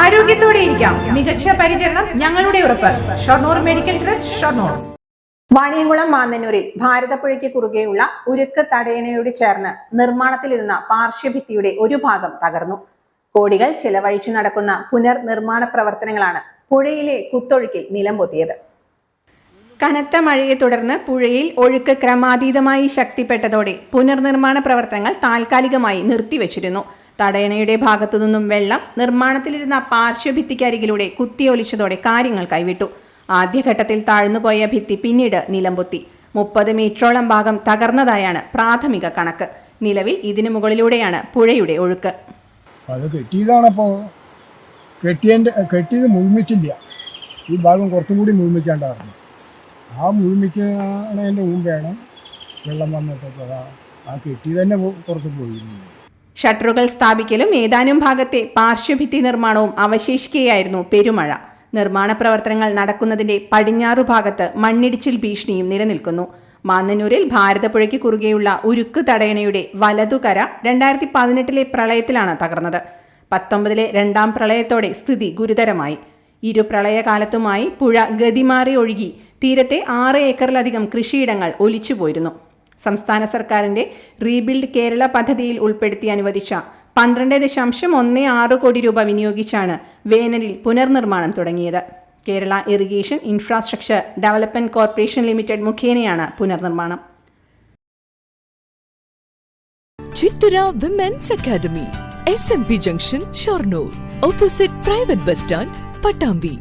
ആരോഗ്യത്തോടെ ഇരിക്കാം. മികച്ച പരിചരണം ഞങ്ങളുടെ ഉറപ്പ്. Shoranur medical trust Shoranur. Vaniyamkulam മാന്നന്നൂരിൽ ഭാരതപ്പുഴയ്ക്ക് കുറുകെയുള്ള ഉരുക്ക് തടയണയോട് ചേർന്ന് നിർമ്മാണത്തിലിരുന്ന പാർശ്വഭിത്തിയുടെ ഒരു ഭാഗം തകർന്നു. കോടികൾ ചെലവഴിച്ചു നടക്കുന്ന പുനർനിർമ്മാണ പ്രവർത്തനങ്ങളാണ് പുഴയിലെ കുത്തൊഴുക്കിൽ നിലം പൊത്തിയത് കനത്ത മഴയെ തുടർന്ന് പുഴയിൽ ഒഴുക്ക് ക്രമാതീതമായി ശക്തിപ്പെട്ടതോടെ പുനർനിർമ്മാണ പ്രവർത്തനങ്ങൾ താൽക്കാലികമായി നിർത്തിവച്ചിരുന്നു. തടയണയുടെ ഭാഗത്തു നിന്നും വെള്ളം നിർമ്മാണത്തിലിരുന്ന പാർശ്വഭിത്തിക്കരികിലൂടെ കുത്തിയൊലിച്ചതോടെ കാര്യങ്ങൾ കൈവിട്ടു. ആദ്യഘട്ടത്തിൽ താഴ്ന്നുപോയ ഭിത്തി പിന്നീട് നിലംപൊത്തി. മുപ്പത് മീറ്ററോളം ഭാഗം തകർന്നതായാണ് പ്രാഥമിക കണക്ക്. നിലവിൽ ഇതിനു മുകളിലൂടെയാണ് പുഴയുടെ ഒഴുക്ക്. അത് കെട്ടിയതാണപ്പോൾ കെട്ടിയതിന്റെ കെട്ടിയത് മുഴുമിച്ചില്ല. ഈ ഭാഗം കുറച്ചും കൂടി മുഴുമിച്ചാണ്ടായിരുന്നു. ആ മുഴുമിക്കുന്നതിന്റെ മുമ്പേണ് വെള്ളം വന്നിട്ടപ്പോൾ ആ കെട്ടി തന്നെ പുറത്ത് പോയിരുന്നു. ഷട്ടറുകൾ സ്ഥാപിക്കലും ഏതാനും ഭാഗത്തെ പാർശ്വഭിത്തി നിർമ്മാണവും അവശേഷിക്കുകയായിരുന്നു പെരുമഴ. നിർമ്മാണ പ്രവർത്തനങ്ങൾ നടക്കുന്നതിന്റെ പടിഞ്ഞാറു ഭാഗത്ത് മണ്ണിടിച്ചിൽ ഭീഷണിയും നിലനിൽക്കുന്നു. മാന്നന്നൂരിൽ ഭാരതപ്പുഴയ്ക്ക് കുറുകെയുള്ള ഉരുക്ക് തടയണയുടെ വലതുകര രണ്ടായിരത്തി പതിനെട്ടിലെ പ്രളയത്തിലാണ് തകർന്നത്. പത്തൊമ്പതിലെ രണ്ടാം പ്രളയത്തോടെ സ്ഥിതി ഗുരുതരമായി. ഇരു പ്രളയകാലത്തുമായി പുഴ ഗതിമാറി ഒഴുകി. തീരത്തെ ആറ് ഏക്കറിലധികം കൃഷിയിടങ്ങൾ ഒലിച്ചുപോയിരുന്നു. സംസ്ഥാന സർക്കാരിന്റെ റീബിൽഡ് കേരള പദ്ധതിയിൽ ഉൾപ്പെടുത്തി അനുവദിച്ച പന്ത്രണ്ട് ദശാംശം ഒന്ന് ആറ് കോടി രൂപ വിനിയോഗിച്ചാണ് വേനലിൽ പുനർനിർമ്മാണം തുടങ്ങിയത്. Kerala irrigation infrastructure development corporation limited മുഖേനയാണ് പുനർനിർമ്മാണം. Chithara women's academy S M P junction Shoranur opposite private bus stand Pattambi